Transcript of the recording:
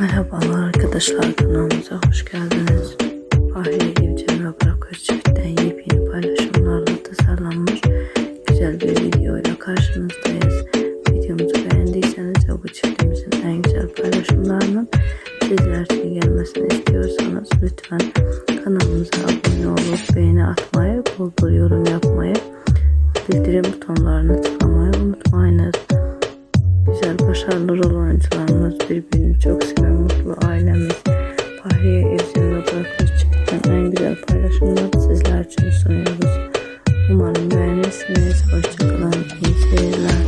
Merhabalar arkadaşlar kanalımıza hoş geldiniz. Fahriye Evcen ve Burak Özçivit'ten yepyeni paylaşımlarla tasarlanmış güzel bir video ile karşınızdayız. Videomuzu beğendiyseniz ve bu çiftimizin en güzel paylaşımlarının sizler için gelmesini istiyorsanız lütfen kanalımıza abone olup beğeni atmayı, bol bol yorum yapmayı, bildirim butonlarını tıklamayı başarılı olan oyuncularımız birbirini çok seven mutlu ailemiz Fahriye Evcen'le bırakmış çıkan en güzel paylaşımlar sizler için sunuyoruz. Umarım beğenirsiniz. Hoşçakalın. İyi seyirler.